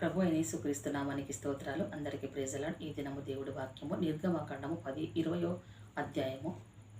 ప్రభు అయిన క్రీస్తునామానికి స్తోత్రాలు. అందరికీ ప్రేజలాడ్ ఈ దినము దేవుడి వాక్యము నిర్గమకాండము పది ఇరవయో అధ్యాయము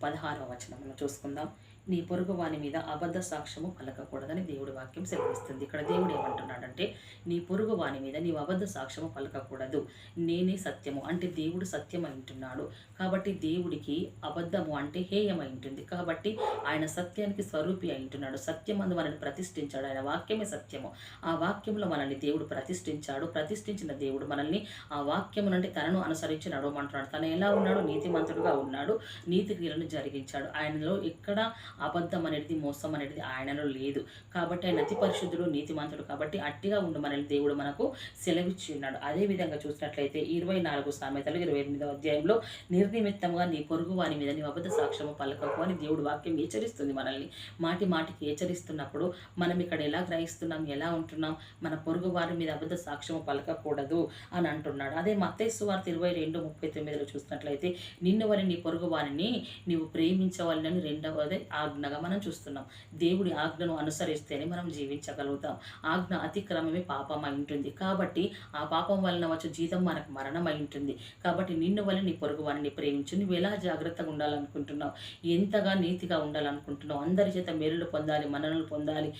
పదహారవ వచనమును చూసుకుందాం. నీ పొరుగు వాని మీద అబద్ధ సాక్ష్యము పలకకూడదని దేవుడి వాక్యం సెలవిస్తుంది. ఇక్కడ దేవుడు ఏమంటున్నాడంటే నీ పొరుగు వాని మీద నీవు అబద్ధ సాక్ష్యము పలకకూడదు. నేనే సత్యము అంటే దేవుడు సత్యం అంటున్నాడు కాబట్టి దేవుడికి అబద్ధము అంటే హేయమై ఉంటుంది కాబట్టి ఆయన సత్యానికి స్వరూపి అంటున్నాడు సత్యమందు మనల్ని ప్రతిష్ఠించాడు. ఆయన వాక్యమే సత్యము. ఆ వాక్యంలో మనల్ని దేవుడు ప్రతిష్ఠించాడు. ప్రతిష్ఠించిన దేవుడు మనల్ని ఆ వాక్యము నుండి తనను అనుసరించి నడవమంటున్నాడు. తను ఎలా ఉన్నాడు నీతిమంతుడుగా ఉన్నాడు. నీతి క్రియలను జరిగించాడు. ఆయనలో ఎక్కడ అబద్ధం అనేది మోసం అనేది ఆయనలో లేదు. కాబట్టి ఆయన అతి పరిశుద్ధుడు నీతిమంతుడు. కాబట్టి అట్టిగా ఉండు మనల్ని దేవుడు మనకు సెలవిచ్చి ఉన్నాడు అదే విధంగా చూసినట్లయితే ఇరవై నాలుగు సామెతలు ఇరవై ఎనిమిదవ అధ్యాయంలో నిర్నిమిత్తంగా నీ పొరుగు వాని మీద నీ అబద్ధ సాక్ష్యము పలకకు అని దేవుడు వాక్యం హెచ్చరిస్తుంది మనల్ని. మాటి మాటికి హెచ్చరిస్తున్నప్పుడు మనం ఇక్కడ ఎలా గ్రహిస్తున్నాం ఎలా ఉంటున్నాం మన పొరుగు వారి మీద అబద్ధ సాక్ష్యము పలకకూడదు అని అంటున్నాడు. అదే మత్తేసు వార్త ఇరవై రెండు ముప్పై తొమ్మిదిలో చూసినట్లయితే నిన్ను వారి నీ పొరుగు వారిని నీవు ప్రేమించవాలని రెండవది ఆజ్ఞగా మనం చూస్తున్నాం. దేవుడి ఆజ్ఞను అనుసరిస్తేనే మనం జీవించగలుగుతాం. ఆజ్ఞ అతిక్రమమే పాప. పాపం అయి ఉంటుంది. కాబట్టి ఆ పాపం వలన వచ్చే జీతం మనకు మరణం అయి ఉంటుంది. కాబట్టి నిన్ను వల్ల నీ పొరుగు వారిని ప్రేమించు. నువ్వు ఎలా జాగ్రత్తగా ఉండాలనుకుంటున్నావు? ఎంతగా నీతిగా ఉండాలనుకుంటున్నావు? అందరి చేత మేలులు పొందాలి మన్ననలు పొందాలి.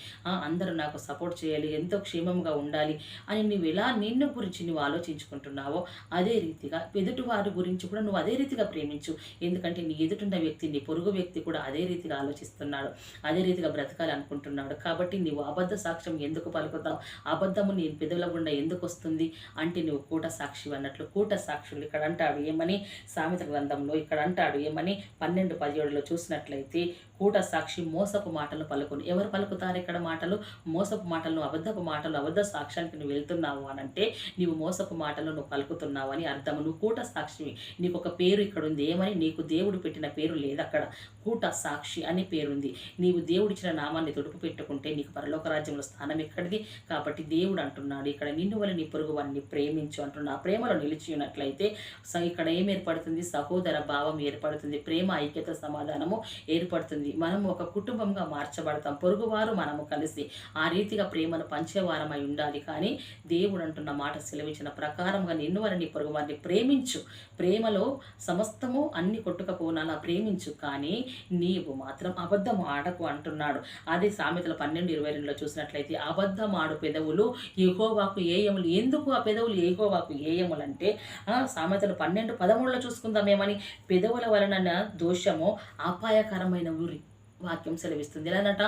అందరూ నాకు సపోర్ట్ చేయాలి ఎంతో క్షేమంగా ఉండాలి అని నువ్వు ఎలా నిన్ను గురించి నువ్వు ఆలోచించుకుంటున్నావో అదే రీతిగా ఎదుటి వారి గురించి కూడా నువ్వు అదే రీతిగా ప్రేమించు. ఎందుకంటే నీ ఎదుటిన్న వ్యక్తి నీ పొరుగు వ్యక్తి కూడా అదే రీతిగా ఆలోచిస్తున్నాడు. అదే రీతిగా బ్రతకాలి అనుకుంటున్నాడు కాబట్టి నీవు అబద్ధ సాక్ష్యం ఎందుకు పలుకుతావు? అబద్ధము నీ పెదవుల గుండా ఎందుకు వస్తుంది అంటే నువ్వు కూట సాక్షి అన్నట్లు కూట సాక్షులు ఇక్కడ అంటాడు ఏమని? సామెత గ్రంథంలో ఇక్కడ అంటాడు ఏమని? పన్నెండు పదిహేడులో చూసినట్లయితే కూట సాక్షి మోసపు మాటలు పలుకుని ఎవరు పలుకుతారు ఇక్కడ మాటలు? మోసపు మాటలు అబద్ధపు మాటలు అబద్ధ సాక్ష్యానికి నువ్వు వెళ్తున్నావు అని అంటే నీవు మోసపు మాటలు నువ్వు పలుకుతున్నావు అని అర్థం. నువ్వు కూట సాక్షివి నీకు ఒక పేరు ఇక్కడ ఉంది. ఏమని? నీకు దేవుడు పెట్టిన పేరు లేదు అక్కడ. కూట సాక్షి అని పేరుంది. నీవు దేవుడిచ్చిన నామాన్ని తొడుపు పెట్టుకుంటే నీకు పరలోక రాజ్యంలో స్థానం ఎక్కడిది? కాబట్టి దేవుడు అంటున్నాడు. ఇక్కడ నిన్ను వల్ల నీ పొరుగు వారిని ప్రేమించు అంటున్నా ప్రేమలో నిలిచి ఉన్నట్లయితే ఇక్కడ ఏం ఏర్పడుతుంది? సహోదర భావం ఏర్పడుతుంది. ప్రేమ ఐక్యత సమాధానము ఏర్పడుతుంది. మనము ఒక కుటుంబంగా మార్చబడతాం. పొరుగువారు మనము కలిసి ఆ రీతిగా ప్రేమను పంచేవారమై ఉండాలి. కానీ దేవుడు అంటున్న మాట సెలవించిన ప్రకారంగా నిన్ను వారిని పొరుగు వారిని ప్రేమించు. ప్రేమలో సమస్తము అన్ని కొట్టుకపోనాలా ప్రేమించు. కానీ నీవు మాత్రం అబద్ధం ఆడకు అంటున్నాడు. అదే సామెతల పన్నెండు ఇరవై రెండులో చూసినట్లయితే అబద్ధం ఆడు పెదవులు ఏహోవాకు ఏయములు. ఎందుకు ఆ పెదవులు ఏహోవాకు ఏయములు అంటే సామెతలు పన్నెండు పదమూడులో చూసుకుందామేమని. పెదవుల వలన దోషము అపాయకరమైన ఊరి వాక్యం సెలవిస్తుంది. ఎలానట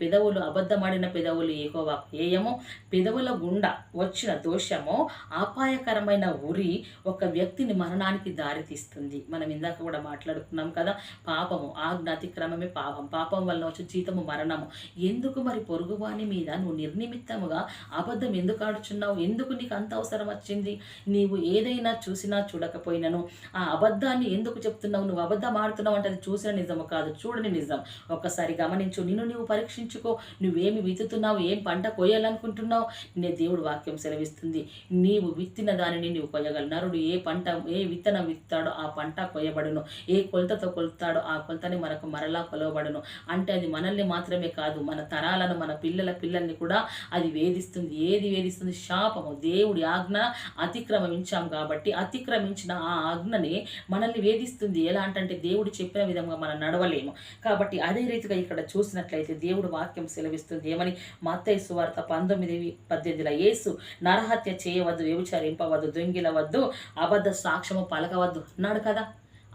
పెదవులు అబద్ధమాడిన పెదవులు ఏకో ఏయము. పెదవుల గుండా వచ్చిన దోషము అపాయకరమైన ఉరి ఒక వ్యక్తిని మరణానికి దారితీస్తుంది. మనం ఇందాక కూడా మాట్లాడుకున్నాం కదా పాపము ఆజ్ఞ అతిక్రమమే పాపం. పాపం వల్ల వచ్చే జీతము మరణము. ఎందుకు మరి పొరుగువాని మీద నువ్వు నిర్నిమిత్తముగా అబద్ధం ఎందుకు ఆడుచున్నావు? ఎందుకు నీకు అంత అవసరం వచ్చింది? నీవు ఏదైనా చూసినా చూడకపోయినను. ఆ అబద్ధాన్ని ఎందుకు చెప్తున్నావు? నువ్వు అబద్ధం ఆడుతున్నావు అంటే అది చూసిన నిజము కాదు చూడని నిజం ఒక్కసారి గమనించు నిన్ను నువ్వు పరీక్షించుకో. నువ్వేమి విత్తుతున్నావు? ఏం పంట కోయాలనుకుంటున్నావు? నే దేవుడు వాక్యం సెలవిస్తుంది. నీవు విత్తిన దానిని నువ్వు కొయ్యగలవు నరుడు ఏ పంట ఏ విత్తనం విత్తాడో ఆ పంట కొయ్యబడును. ఏ కొలతతో కొలుతాడో ఆ కొలతని మనకు మరలా కొలవబడును. అంటే అది మనల్ని మాత్రమే కాదు మన తరాలను మన పిల్లల పిల్లల్ని కూడా అది వేధిస్తుంది. ఏది వేధిస్తుంది? శాపము. దేవుడి ఆజ్ఞ అతిక్రమించాం కాబట్టి అతిక్రమించిన ఆ ఆజ్ఞని మనల్ని వేధిస్తుంది. ఎలా అంటే దేవుడు చెప్పిన విధంగా మనం నడవలేము. కాబట్టి కాబట్టి అదే రీతిగా ఇక్కడ చూసినట్లయితే దేవుడు వాక్యం సెలవిస్తుంది. ఏమని? మత్తయ్య సువార్త పంతొమ్మిది పద్దెనిమిదిలో యేసు నరహత్య చేయవద్దు వ్యభిచారింపవద్దు దొంగిలవద్దు అబద్ధ సాక్ష్యము పలకవద్దు అన్నాడు కదా.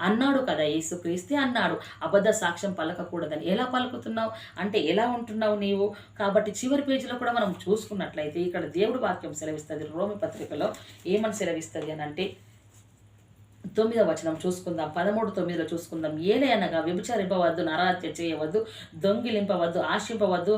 అన్నాడు కదా యేసుక్రీస్తే అన్నాడు. అబద్ధ సాక్ష్యం పలకకూడదని ఎలా పలుకుతున్నావు? అంటే ఎలా ఉంటున్నావు నీవు? కాబట్టి చివరి పేజీలో కూడా మనం చూసుకున్నట్లయితే ఇక్కడ దేవుడు వాక్యం సెలవిస్తుంది. రోమి పత్రికలో ఏమని సెలవిస్తుంది అని అంటే తొమ్మిదవ వచనం చూసుకుందాం పదమూడు తొమ్మిదిలో చూసుకుందాం. ఏలే అనగా వ్యభిచరింపవద్దు నరహత్య చేయవద్దు దొంగిలింపవద్దు ఆశింపవద్దు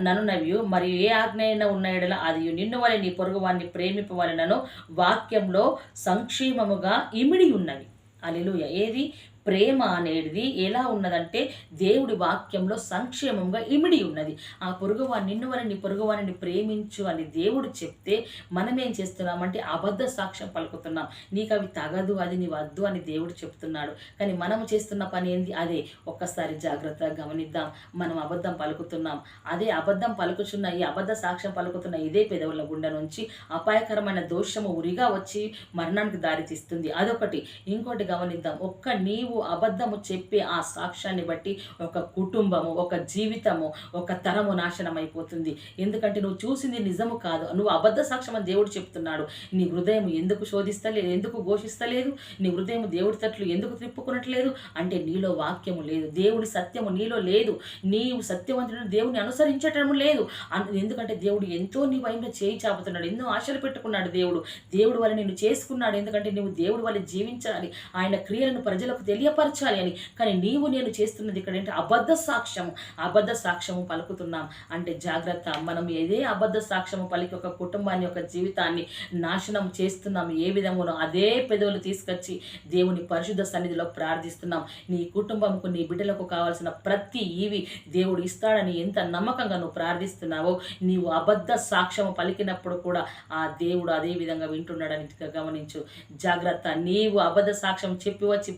నన్ను ఆ, మరియు ఏ ఆజ్ఞ అయినా ఉన్న అది నిన్ను వలె నీ పొరుగు వారిని ప్రేమిపవలనను వాక్యంలో సంక్షేమముగా ఇమిడి ఉన్నవి అలెలుయ ఏది? ప్రేమ అనేది ఎలా ఉన్నదంటే దేవుడి వాక్యంలో సంక్షేమంగా ఇమిడి ఉన్నది. ఆ పొరుగువాని నిన్ను వల్ల పొరుగువారిని ప్రేమించు అని దేవుడు చెప్తే మనం ఏం చేస్తున్నామంటే అబద్ధ సాక్ష్యం పలుకుతున్నాం. నీకు అవి తగదు అది నీ వద్దు అని దేవుడు చెప్తున్నాడు. కానీ మనం చేస్తున్న పని ఏంది? అదే ఒక్కసారి జాగ్రత్తగా గమనిద్దాం. మనం అబద్ధం పలుకుతున్నాం. అదే అబద్ధం పలుకుచున్న ఈ అబద్ధ సాక్ష్యం పలుకుతున్న ఇదే పెదవుల గుండె నుంచి అపాయకరమైన దోషము ఉరిగా వచ్చి మరణానికి దారితీస్తుంది అదొకటి. ఇంకోటి గమనిద్దాం. ఒక్క నీవు అబద్ధము చెప్పే ఆ సాక్ష్యాన్ని బట్టి ఒక కుటుంబము ఒక జీవితము ఒక తరము నాశనం అయిపోతుంది ఎందుకంటే నువ్వు చూసింది నిజము కాదు. నువ్వు అబద్ధ సాక్ష్యం అని దేవుడు చెప్తున్నాడు. నీ హృదయం ఎందుకు శోధిస్తలేదు ఎందుకు ఘోషిస్తలేదు? నీ హృదయం దేవుడి తట్లు ఎందుకు త్రిప్పుకునట్లేదు అంటే నీలో వాక్యము లేదు. దేవుడి సత్యము నీలో లేదు. నీవు సత్యవంతుడు దేవుని అనుసరించటము లేదు. ఎందుకంటే దేవుడు ఎంతో నీ వైపులో చేయి చాపుతున్నాడు. ఎన్నో ఆశలు పెట్టుకున్నాడు దేవుడు. దేవుడు వల్ల నిన్ను చేసుకున్నాడు. ఎందుకంటే నువ్వు దేవుడు వల్ల జీవించాలి. ఆయన క్రియలను ప్రజలకు తెలియపరచాలి అని. కానీ నీవు నేను చేస్తున్నది ఇక్కడ ఏంటి అబద్ధ సాక్ష్యము. అబద్ధ సాక్ష్యము పలుకుతున్నాం. అంటే జాగ్రత్త. మనం ఏదే అబద్ధ సాక్ష్యము పలికి ఒక కుటుంబాన్ని ఒక జీవితాన్ని నాశనం చేస్తున్నాం. ఏ విధమునో అదే పెదవులు తీసుకొచ్చి దేవుని పరిశుద్ధ సన్నిధిలో ప్రార్థిస్తున్నాం. నీ కుటుంబంకు నీ బిడ్డలకు కావాల్సిన ప్రతి ఇవి దేవుడు ఇస్తాడని ఎంత నమ్మకంగా నువ్వు ప్రార్థిస్తున్నావో నీవు అబద్ధ సాక్ష్యము పలికినప్పుడు కూడా ఆ దేవుడు అదే విధంగా వింటున్నాడని గమనించు. జాగ్రత్త. నీవు అబద్ధ సాక్ష్యం చెప్పి వచ్చి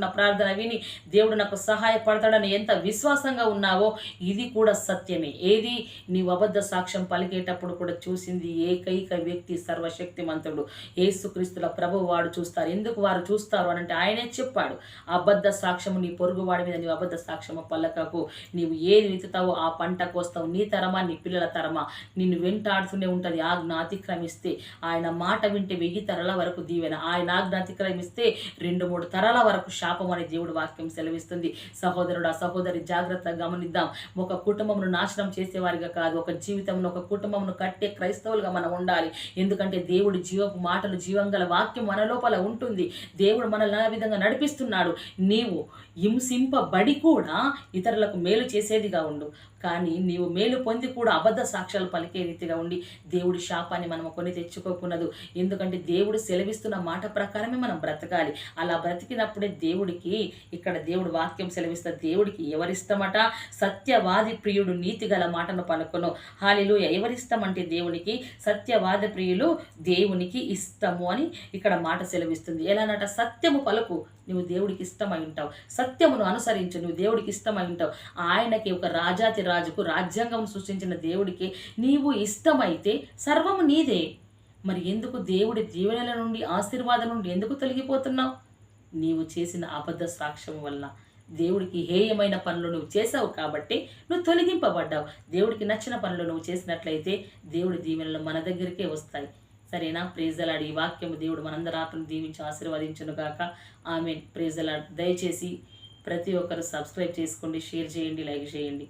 చేస్తున్న ప్రార్థన విని దేవుడు నాకు సహాయపడతాడని ఎంత విశ్వాసంగా ఉన్నావో ఇది కూడా సత్యమే. ఏది? నీవు అబద్ధ సాక్ష్యం పలికేటప్పుడు కూడా చూసింది ఏకైక వ్యక్తి సర్వశక్తిమంతుడు. ఏసుక్రీస్తుల ప్రభు వాడు చూస్తారు. ఎందుకు వారు చూస్తారు అని అంటే ఆయనే చెప్పాడు. అబద్ధ సాక్ష్యము నీ పొరుగువాడి మీద నీ అబద్ధ సాక్ష్యము పల్లకకు నీవు ఏది విత్తుతావో ఆ పంట కోస్తావు. నీ తరమా నీ పిల్లల తరమా. నిన్ను వెంటాడుతూనే ఉంటుంది. ఆజ్ఞ అతిక్రమిస్తే ఆయన మాట వింటే వెయ్యి తరల వరకు దీవెన. ఆయన ఆజ్ఞ అతిక్రమిస్తే రెండు మూడు తరాల వరకు శాపం అని దేవుడు వాక్యం సెలవిస్తుంది. సహోదరుడు సహోదరి జాగ్రత్తగా గమనిద్దాం. ఒక కుటుంబమును నాశనం చేసేవారిగా కాదు. ఒక జీవితంలో ఒక కుటుంబమును కట్టే క్రైస్తవులుగా మనం ఉండాలి. ఎందుకంటే దేవుడి జీవపు మాటలు జీవంగల వాక్యం మన లోపల ఉంటుంది. దేవుడు మనల్ని ఆ విధంగా నడిపిస్తున్నాడు. నీవు హింసింపబడి కూడా ఇతరులకు మేలు చేసేదిగా ఉండు. కానీ నీవు మేలు పొంది కూడా అబద్ధ సాక్ష్యాలు పలికే రీతిగా ఉండి దేవుడి శాపాన్ని మనం కొని తెచ్చుకోకున్నదు. ఎందుకంటే దేవుడు సెలవిస్తున్న మాట ప్రకారమే మనం బ్రతకాలి. అలా బ్రతికినప్పుడే దేవుడికి ఇక్కడ దేవుడు వాక్యం సెలవిస్తే దేవుడికి ఎవరిష్టమట? సత్యవాది ప్రియుడు నీతి గల మాటను పలుకును. హాలిలు ఎవరిష్టం అంటే దేవునికి? సత్యవాద ప్రియులు దేవునికి ఇష్టము అని ఇక్కడ మాట సెలవిస్తుంది. ఎలానట సత్యము పలుకు. నువ్వు దేవుడికి ఇష్టమై ఉంటావు. సత్యమును అనుసరించు. నువ్వు దేవుడికి ఇష్టమై ఉంటావు. ఆయనకి ఒక రాజాతి రాజుకు రాజ్యాంగం సృష్టించిన దేవుడికి నీవు ఇష్టమైతే సర్వము నీదే. మరి ఎందుకు దేవుడి దీవెనల నుండి ఆశీర్వాదం నుండి ఎందుకు తొలగిపోతున్నావు? నీవు చేసిన అబద్ధ సాక్ష్యం వలన దేవుడికి హేయమైన పనులు నువ్వు చేసావు కాబట్టి నువ్వు తొలగింపబడ్డావు. దేవుడికి నచ్చిన పనులు నువ్వు చేసినట్లయితే దేవుడి దీవెనలు మన దగ్గరికే వస్తాయి. సరేనా? ప్రేజలాడు ఈ వాక్యము దేవుడు మనందరి ఆత్మను దీవించి ఆశీర్వదించును గాక. ఆమె ప్రేజలాడు దయచేసి ప్రతి ఒక్కరు సబ్స్క్రైబ్ చేసుకోండి షేర్ చేయండి లైక్ చేయండి.